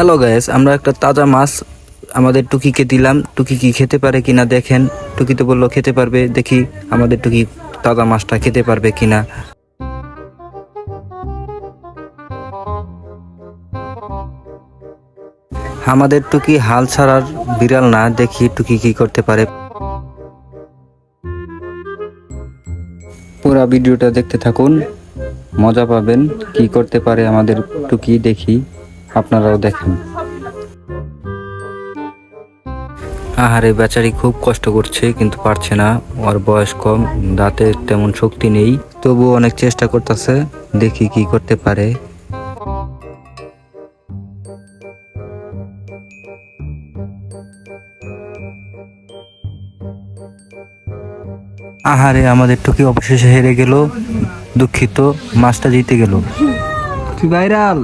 Hello gas আমরা একটা তাজা মাছ আমাদের টুকিকে দিলাম। টুকি কি খেতে পারে কিনা দেখেন। টুকি তো বলল খেতে পারবে। দেখি আমাদের টুকি তাজা মাছটা খেতে পারবে কিনা। আমাদের টুকি হাল ছাড়ার বিড়াল না। দেখি টুকি কি করতে পারে। পুরা ভিডিওটা দেখতে থাকুন। মজা পাবেন। কি করতে পারে আমাদের টুকি দেখি। আপনারাও দেখেন। আহারে বেচারি খুব কষ্ট করছে কিন্তু পারছে না। ওর বয়স কম দাঁতে তেমন শক্তি নেই। তবু অনেক চেষ্টা করতেছে দেখি কি করতে পারে। আহারে আমাদের টুকি অবশেষে হেরে গেল দুঃখিত মাছটা জিতে গেল। তুই ভাইরাল!